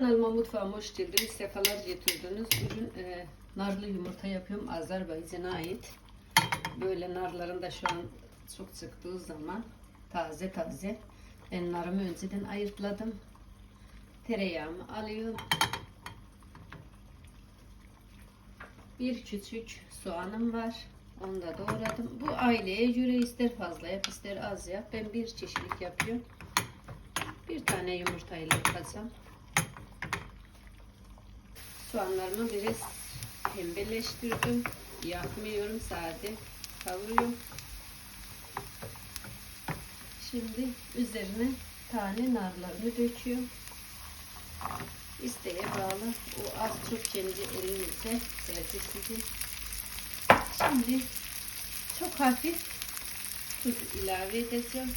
Kanalıma mutfağıma hoş geldiniz. Sefalar getirdiniz. Bugün e, narlı yumurta yapıyorum. Azerbaycan'a ait. Böyle narların da şu an çok çıktığı zaman taze taze. Ben narımı önceden ayırtladım. Tereyağımı alıyorum. Bir küçük soğanım var. Onu da doğradım. Bu aileye göre ister fazla yap ister az yap. Ben bir çeşitlik yapıyorum. Bir tane yumurtayla yapacağım. Soğanlarımı biraz pembeleştirdim. Yakmıyorum sade. Kavuruyorum. Şimdi üzerine tane narlarını döküyorum. İsteğe bağlı. O az çok kendi elinizde tercih sizin. Şimdi çok hafif tuz ilave edeceğim.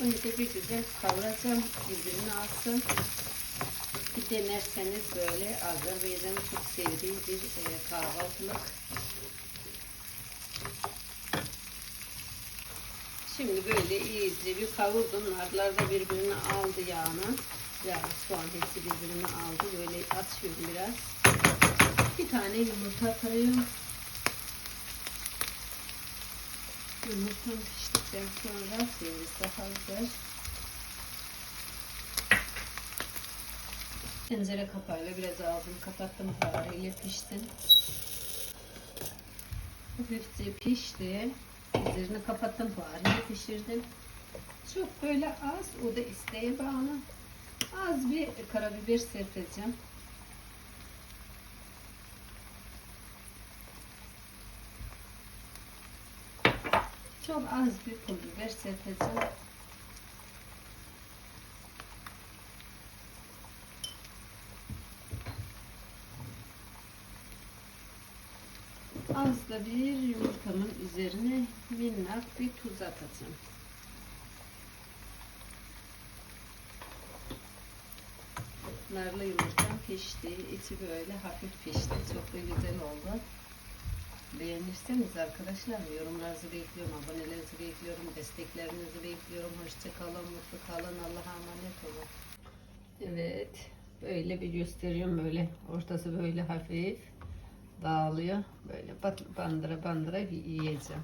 Bunu da bir güzel kavuracağım. Birbirini alsın. Bir denerseniz böyle Azerbaycan'ın çok sevdiği bir e, kahvaltılık. Şimdi böyle iyice bir kavurdum. Narlar da birbirini aldı yağını. Yağ, soğan hepsi birbirini aldı. Böyle atıyorum biraz. Bir tane yumurta kırıyorum. Yumurtam piştikten sonra de hazır. Tencere kapağıyla biraz aldım, kapattım buharıyla pişsin. Hafifçe pişti. Üzerini kapattım buharıyla pişirdim. Çok böyle az, o da isteğe bağlı. Az bir karabiber serpeceğim. Çok az bir pul biber serpeceğim. Az da bir yumurtamın üzerine minnak bir tuz atacağım. Narlı yumurtam pişti. içi böyle hafif pişti. Çok da güzel oldu. Beğenirseniz arkadaşlar yorumlarınızı bekliyorum. Abonelerinizi bekliyorum. Desteklerinizi bekliyorum. Hoşça kalın, mutlu kalın. Allah'a emanet olun. Evet. Böyle bir gösteriyorum. Böyle ortası böyle hafif dağılıyor. Böyle bandıra bandıra yiyeceğim.